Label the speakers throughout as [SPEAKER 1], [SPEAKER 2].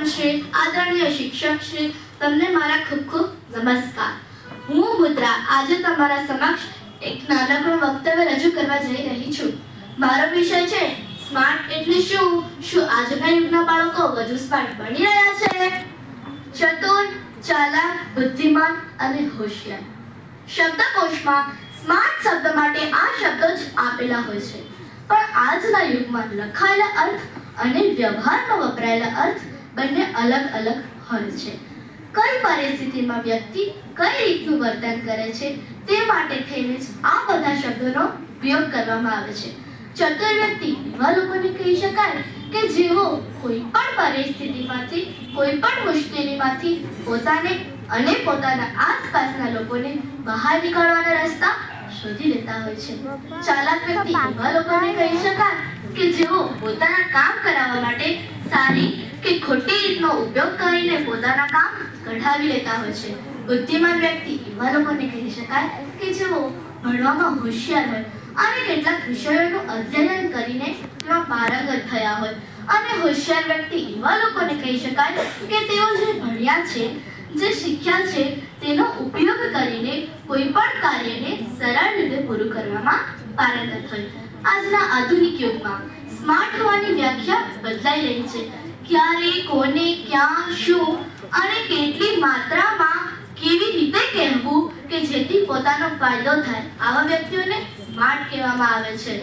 [SPEAKER 1] Principal Shri આદરણીય શિક્ષક શ્રી તમને મારા ખૂબ ખૂબ નમસ્કાર. હું મુદ્રા, આજે તમારા સમક્ષ એક નાનકડું વક્તવ્ય રજૂ કરવા જઈ રહી છું. મારો વિષય છે, સ્માર્ટ એટલે શું? શું આજના યુગના બાળકો વધુ સ્માર્ટ બની રહ્યા છે? ચતુર, ચાલાક, બુદ્ધિમાન અને હોશિયાર. શબ્દકોશમાં સ્માર્ટ શબ્દ માટે આ શબ્દો જ આપેલા હોય છે. પણ આજના યુગમાં લખાયેલા અર્થ અને વ્યવહારમાં વપરાયેલા અર્થ બંને અલગ અલગ હોય છે. કઈ પરિસ્થિતિમાં વ્યક્તિ કઈ રીતનું વર્તન કરે છે તે માટે થઈને આ બધા શબ્દોનો ઉપયોગ કરવામાં આવે છે. ચતુર વ્યક્તિ એવા લોકોને કહી શકાય કે જેઓ કોઈ પણ પરિસ્થિતિમાંથી, કોઈ પણ મુશ્કેલીમાંથી પોતાને અને પોતાના આસપાસના લોકોને બહાર નીકળવાના રસ્તા શોધી લેતા હોય છે. ચાલાક વ્યક્તિ એવા લોકોને કહી શકાય કે જેઓ પોતાના કામ કરાવવા માટે સારી કે ખોટી રીતનો ઉપયોગ કરીને પોતાના કામ કઢાવી લેતા હોય છે. બુદ્ધિમાન વ્યક્તિ એવા લોકોને કહી શકાય કે જેઓ ભણવામાં હોશિયાર હોય અને કેટલાક વિષયોનું અધ્યયન કરીને તેમાં પારંગત થયા હોય. અને હોશિયાર વ્યક્તિ એવા લોકોને કહી શકાય કે તેઓ જે ભણ્યા છે, જે શીખ્યા છે, તેનો ઉપયોગ કરીને કોઈ પણ કાર્યને સરળ રીતે પૂરું કરવામાં પારંગત હોય. આજના આધુનિક યુગમાં સ્માર્ટ હોવાની વ્યાખ્યા બદલાઈ રહી છે. ક્યારે, કોને, ક્યાં, શું અને કેટલી માત્રામાં કેવી રીતે કહેવું કે જેથી પોતાનો ફાયદો થાય. આવા વ્યક્તિઓને સ્માર્ટ કહેવામાં આવે છે.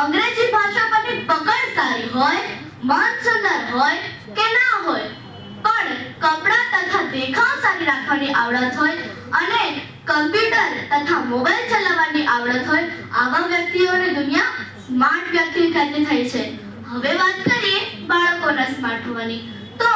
[SPEAKER 1] અંગ્રેજી ભાષા પરની પકડ સારી હોય મન સુંદર હોય કે ના હોય, પણ કપડાં તથા દેખાવ સારી રાખવાની આવડત હોય અને કમ્પ્યુટર તથા મોબાઈલ ચલાવવાની આવડત હોય, આવા વ્યક્તિઓને દુનિયા સ્માર્ટ વ્યક્તિ કહેતી થઈ છે. હવે વાત કરીએ બાળકોના રસ હોવાની. તો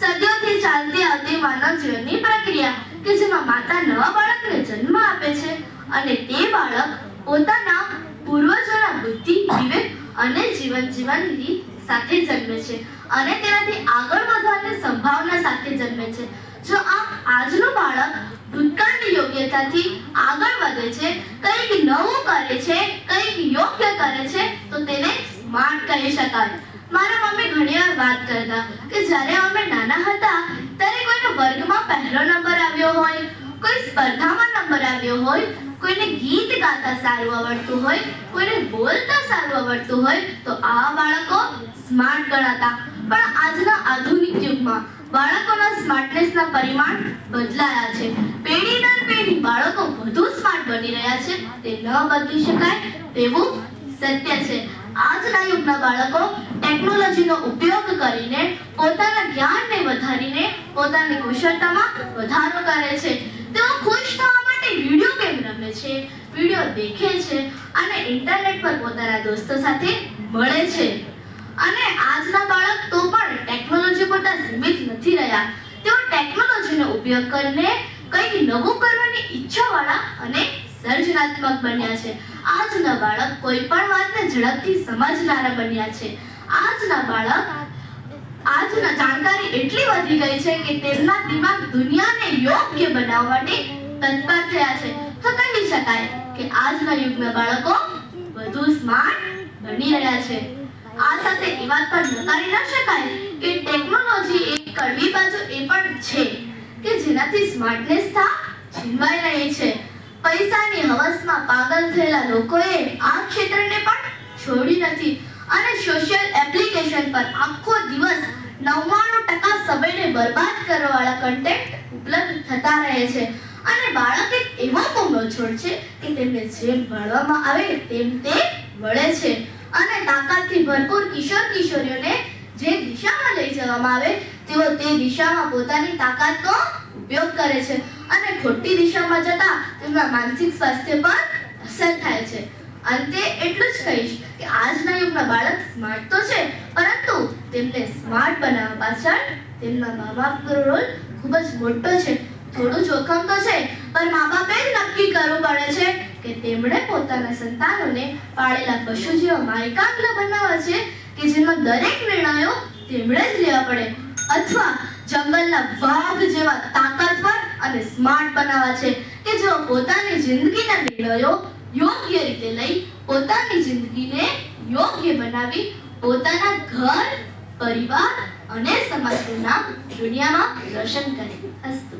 [SPEAKER 1] સદીઓથી ચાલતી આવતી માનવ જીવનની પ્રક્રિયા, કે જેમાં માતા નવા બાળકને જન્મ આપે છે અને તે બાળક પોતાના પૂર્વજોના બુદ્ધિ, વિવેક અને જીવન જીવવાની રીત સાથે જન્મે છે અને તેનાથી આગળ વધવાની સંભાવના સાથે જન્મે છે. જો આમ આજનું બાળક ભૂતકાળની યોગ્યતાથી આગળ વધે છે, કંઈક નવું કરે છે, કંઈક યોગ્ય કરે છે, તો તેને સ્માર્ટ કહી શકાય. મારા મમ્મી ઘણીવાર વાત કરતા કે જ્યારે અમે નાના હતા, ત્યારે કોઈનો વર્ગમાં પહેલો નંબર આવ્યો હોય, કોઈ સ્પર્ધામાં નંબર આવ્યો હોય, કોઈને ગીત ગાતા સારું આવડતું હોય, કોઈને બોલતા સારું આવડતું હોય, તો આવા બાળકો સ્માર્ટ ગણાતા. પણ આજના આધુનિક યુગમાં બાળકોના સ્માર્ટનેસના પરિમાણ બદલાયા છે. પેઢી દર પેઢી બાળકો વધુ સ્માર્ટ બની રહ્યા છે. તે ન બદલી શકાય તેવું સત્ય છે. આજના યુગના બાળકો ટેકનોલોજીનો ઉપયોગ કરીને પોતાના જ્ઞાનને વધારીને પોતાની કુશળતામાં વધારો કરે છે. તેઓ ખુશ થવા માટે વીડિયો ગેમ રમે છે, વીડિયો દેખે છે અને ઇન્ટરનેટ પર પોતાના દોસ્તો સાથે મળે છે. અને આજના બાળક તો પણ ટેકનોલોજી પૂરતા સીમિત નથી રહ્યા. તેઓ ટેકનોલોજીનો ઉપયોગ કરીને કંઈક નવું કરવાની ઈચ્છાવાળા અને સર્જનાત્મક બન્યા છે. આજના બાળક કોઈ પણ વાતને ઝડપથી સમજનારા બન્યા છે. આજના બાળક આજના જાણકારી એટલી વધી ગઈ છે કે તેમના દિમાગ દુનિયાને યોગ્ય બનાવવા માટે તત્પર થયા છે. તો કહી શકાય કે આજના યુગના બાળકો વધુ સ્માર્ટ બની રહ્યા છે. આ સાથે એ વાત પણ નકારી ન શકાય કે ટેકનોલોજી એક કડવી બાજુ એ પણ છે કે જેનાથી સ્માર્ટનેસ થા છીનવાઈ રહી છે. પૈસાની હવસમાં પાગલ થયેલા લોકોએ આ ક્ષેત્રને પણ છોડી નથી. નવ્વાણું ટકા સમયને બરબાદ કરવાવાળા કન્ટેન્ટ ઉપલબ્ધ થતા રહે છે. અને બાળક એક એવો મોંનો છોડ છે કે તેમને જેમ ભણવામાં આવે તેમ તે વળે છે. અને તાકાતથી ભરપૂર કિશોર કિશોરીઓને જે દિશામાં લઈ જવામાં આવે, તેઓ તે દિશામાં પોતાની તાકાતનો ઉપયોગ કરે છે. અને ખોટી દિશામાં જતા તેમના માનસિક સ્વાસ્થ્ય પર અસર થાય છે. અંતે એટલું જ કહીશ કે આજના યુગના બાળક સ્માર્ટ તો છે, પરંતુ તેમને સ્માર્ટ બનાવવા પાછળ તેમના મા બાપનો રોલ ખૂબ જ મોટો છે. થોડું જોખમ તો છે, પણ મા બાપે નક્કી કરવું પડે છે કે તેમણે પોતાના સંતાનોને પાળેલા પશુ જેવા માયકાંગલા બનાવવા છે કે જેમાં દરેક નિર્ણયો તેમણે જ લેવા પડે અથવા જંગલના વાઘ જેવા તાકાતવર અને સ્માર્ટ બનાવવા છે કે જેઓ પોતાની જિંદગીના નિર્ણયો યોગ્ય રીતે લઈ પોતાની જિંદગીને યોગ્ય બનાવી પોતાના ઘર પરિવાર અને સમાજનું દુનિયામાં રોશન કરે. અસ્તુ.